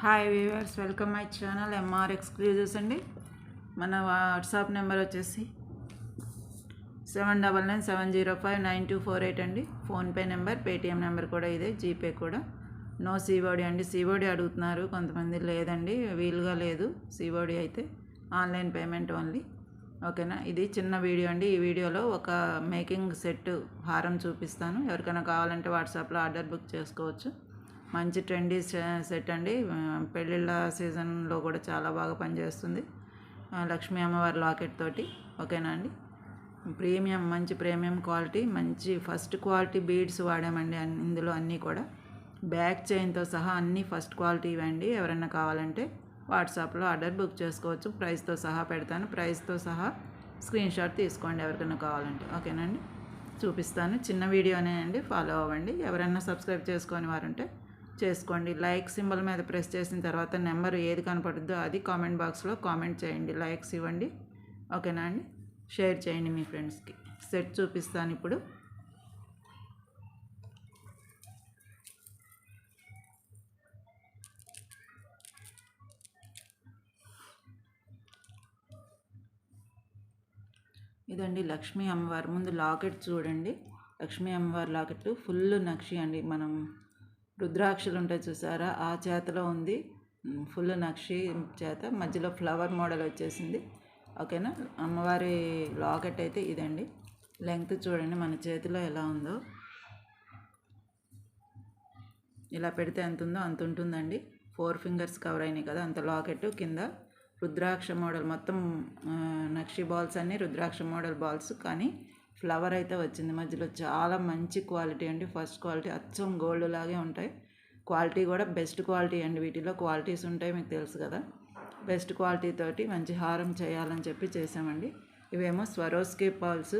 Hi viewers welcome my channel MR exclusives అండి. మన WhatsApp number వచ్చేసి seven double nine seven zero five nine two four eight అండి. PhonePe number Paytm number కూడా ఇదే GPay కూడా. No సీబోడి అండి. సీబోడి అడుగుతున్నారు కొంతమంది లేదండి వీలుగా లేదు. సీబోడి అయితే ఆన్లైన్ పేమెంట్ ఓన్లీ ఓకేనా ఇది చిన్న వీడియో అండి. ఈ వీడియోలో ఒక మేకింగ్ సెట్ హారం చూపిస్తాను. ఎవరికైనా కావాలంటే వాట్సాప్లో ఆర్డర్ బుక్ చేసుకోవచ్చు. మంచి ట్రెండీ సెట్ అండి. పెళ్ళిళ్ళ సీజన్లో కూడా చాలా బాగా పనిచేస్తుంది. లక్ష్మీ అమ్మవారి లాకెట్ తోటి. ఓకేనా అండి? ప్రీమియం మంచి ప్రీమియం క్వాలిటీ మంచి ఫస్ట్ క్వాలిటీ బీడ్స్ వాడామండి ఇందులో అన్నీ కూడా. బ్యాక్ చైన్తో సహా అన్నీ ఫస్ట్ క్వాలిటీ ఇవ్వండి ఎవరైనా కావాలంటే వాట్సాప్లో ఆర్డర్ బుక్ చేసుకోవచ్చు. ప్రైస్తో సహా పెడతాను. ప్రైస్తో సహా స్క్రీన్ షాట్ తీసుకోండి ఎవరికైనా కావాలంటే. ఓకేనండి చూపిస్తాను. చిన్న వీడియోనే అండి. ఫాలో అవ్వండి. ఎవరైనా సబ్స్క్రైబ్ చేసుకొని వారుంటే చేసుకోండి. లైక్ సింబల్ మీద ప్రెస్ చేసిన తర్వాత నెంబర్ ఏది కనపడుద్దో అది కామెంట్ బాక్స్లో కామెంట్ చేయండి. లైక్స్ ఇవ్వండి. ఓకేనా అండి? షేర్ చేయండి మీ ఫ్రెండ్స్కి. సెట్ చూపిస్తాను ఇప్పుడు. ఇదండి లక్ష్మీ అమ్మవారి. ముందు లాకెట్ చూడండి. లక్ష్మీ అమ్మవారి లాకెట్. ఫుల్ నక్షి అండి. మనం రుద్రాక్షలు ఉంటాయి చూసారా? ఆ చేతలో ఉంది. ఫుల్ నక్షి చేత. మధ్యలో ఫ్లవర్ మోడల్ వచ్చేసింది. ఓకేనా? అమ్మవారి లాకెట్ అయితే ఇదండి. లెంగ్త్ చూడండి మన చేతిలో ఎలా ఉందో. ఇలా పెడితే ఎంత ఉందో అంత ఉంటుందండి. ఫోర్ ఫింగర్స్ కవర్ అయినాయి కదా అంత లాకెట్ కింద. రుద్రాక్ష మోడల్ మొత్తం నక్షి బాల్స్ అన్నీ రుద్రాక్ష మోడల్ బాల్స్. కానీ ఫ్లవర్ అయితే వచ్చింది. మధ్యలో చాలా మంచి క్వాలిటీ అండి. ఫస్ట్ క్వాలిటీ అచ్చం గోల్డ్ లాగే ఉంటాయి. క్వాలిటీ కూడా బెస్ట్ క్వాలిటీ అండి. వీటిలో క్వాలిటీస్ ఉంటాయి మీకు తెలుసు కదా. బెస్ట్ క్వాలిటీ తోటి మంచి హారం చేయాలని చెప్పి చేసామండి ఇవేమో స్వరోస్కే పాల్స్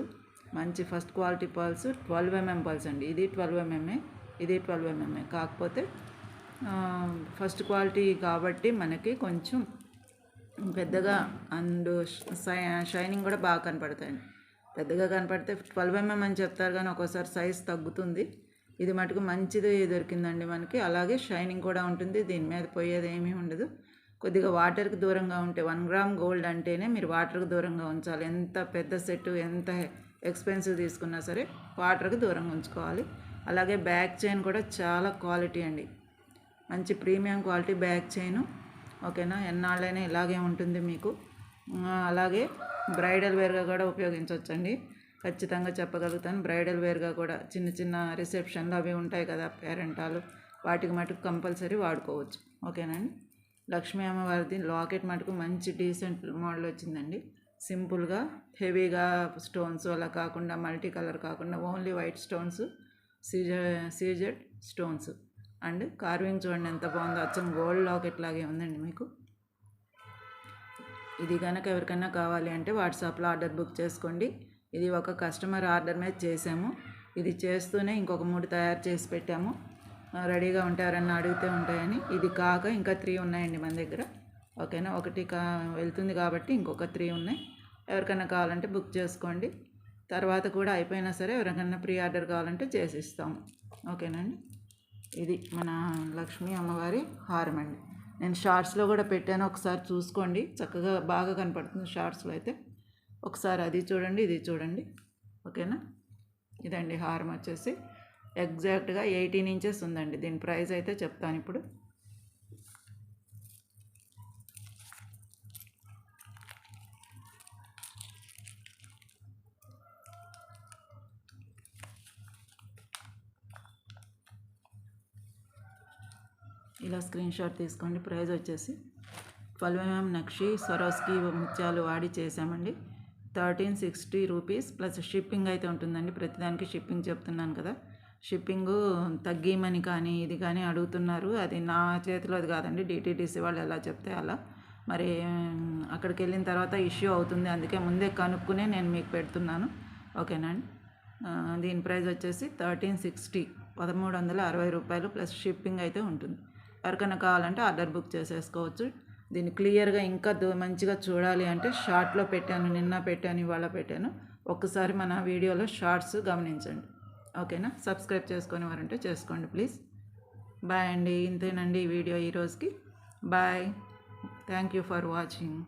మంచి first quality pearls twelve MM pearls అండి. ఇది ట్వెల్వ్ ఎంఎంఏ ఇది ట్వెల్వ్ ఎంఎంఏ కాకపోతే ఫస్ట్ క్వాలిటీ కాబట్టి మనకి కొంచెం పెద్దగా అండ్ షైనింగ్ కూడా బాగా కనపడతాయండి. పెద్దగా కనపడితే ట్వెల్వ్ ఎంఎం అని చెప్తారు కానీ ఒక్కోసారి సైజ్ తగ్గుతుంది. ఇది మటుకు మంచిది దొరికిందండి మనకి. అలాగే షైనింగ్ కూడా ఉంటుంది. దీని మీద పోయేది ఏమీ ఉండదు. కొద్దిగా వాటర్కి దూరంగా ఉంటే వన్ గ్రామ్ గోల్డ్ అంటేనే మీరు వాటర్కి దూరంగా ఉంచాలి. ఎంత పెద్ద సెట్ ఎంత ఎక్స్పెన్సివ్ తీసుకున్నా సరే వాటర్కి దూరంగా ఉంచుకోవాలి. అలాగే బ్యాక్ చైన్ కూడా చాలా క్వాలిటీ అండి. మంచి ప్రీమియం క్వాలిటీ బ్యాక్ చైను ఓకేనా? ఎన్నాళ్ళైనా ఇలాగే ఉంటుంది మీకు. అలాగే బ్రైడల్ వేర్గా కూడా ఉపయోగించవచ్చండి ఖచ్చితంగా చెప్పగలుగుతాను. బ్రైడల్ వేర్గా కూడా చిన్న చిన్న రిసెప్షన్లు అవి ఉంటాయి కదా పేరెంటాలు. వాటికి మటుకు కంపల్సరీ వాడుకోవచ్చు. ఓకేనండి? లక్ష్మీ అమ్మవారిది లాకెట్ మటుకు మంచి డీసెంట్ మోడల్ వచ్చిందండి. సింపుల్గా హెవీగా స్టోన్స్ అలా కాకుండా మల్టీ కలర్ కాకుండా ఓన్లీ వైట్ స్టోన్స్ సీజ సీజెడ్ స్టోన్స్. అండ్ కార్వింగ్ చూడండి ఎంత బాగుందో. అచ్చం గోల్డ్ లాకెట్ లాగే ఉందండి మీకు. ఇది కనుక ఎవరికైనా కావాలి అంటే వాట్సాప్లో ఆర్డర్ బుక్ చేసుకోండి. ఇది ఒక కస్టమర్ ఆర్డర్ మీద చేసాము. ఇది చేస్తూనే ఇంకొక మూడు తయారు చేసి పెట్టాము. రెడీగా ఉంటే ఎవరన్నా అడిగితే ఉంటాయని. ఇది కాక ఇంకా త్రీ ఉన్నాయండి మన దగ్గర. ఓకేనా? ఒకటి కా వెళ్తుంది కాబట్టి ఇంకొక త్రీ ఉన్నాయి. ఎవరికైనా కావాలంటే బుక్ చేసుకోండి. తర్వాత కూడా అయిపోయినా సరే ఎవరికైనా ప్రీ ఆర్డర్ కావాలంటే చేసి ఇస్తాము. ఓకేనండి ఇది మన లక్ష్మీ అమ్మవారి హారం అండి నేను షార్ట్స్లో కూడా పెట్టాను. ఒకసారి చూసుకోండి. చక్కగా బాగా కనపడుతుంది షార్ట్స్లో అయితే. ఒకసారి అది చూడండి ఇది చూడండి. ఓకేనా? ఇదండి హారం వచ్చేసి. ఎగ్జాక్ట్గా ఎయిటీన్ ఇంచెస్ ఉందండి. దీని ప్రైస్ అయితే చెప్తాను ఇప్పుడు. ఇలా స్క్రీన్ షాట్ తీసుకోండి. ప్రైజ్ వచ్చేసి ట్వెల్వ్ ఎంఎం నక్షి స్వరోస్కి ముత్యాలు వాడి చేసామండి thirteen sixty rupees plus shipping అయితే ఉంటుందండి. ప్రతిదానికి షిప్పింగ్ చెప్తున్నాను కదా. షిప్పింగ్ తగ్గిమని కానీ ఇది కానీ అడుగుతున్నారు. అది నా చేతిలో అది కాదండి. డిటీడీసీ వాళ్ళు ఎలా చెప్తే అలా. మరి అక్కడికి వెళ్ళిన తర్వాత ఇష్యూ అవుతుంది. అందుకే ముందే కనుక్కునే నేను మీకు పెడుతున్నాను. ఓకేనా అండి? దీని ప్రైస్ వచ్చేసి థర్టీన్ సిక్స్టీ పదమూడు వందల అరవై రూపాయలు ప్లస్ షిప్పింగ్ అయితే ఉంటుంది. ఎవరికైనా కావాలంటే ఆర్డర్ బుక్ చేసేసుకోవచ్చు. దీన్ని క్లియర్గా ఇంకా మంచిగా చూడాలి అంటే షార్ట్లో పెట్టాను నిన్న పెట్టాను ఇవాళ పెట్టాను. ఒక్కసారి మన వీడియోలో షార్ట్స్ గమనించండి. ఓకేనా? సబ్స్క్రైబ్ చేసుకొని వారంటే చేసుకోండి ప్లీజ్. బాయ్ అండి. ఇంతేనండి ఈ video ఈరోజుకి bye. Thank you for watching.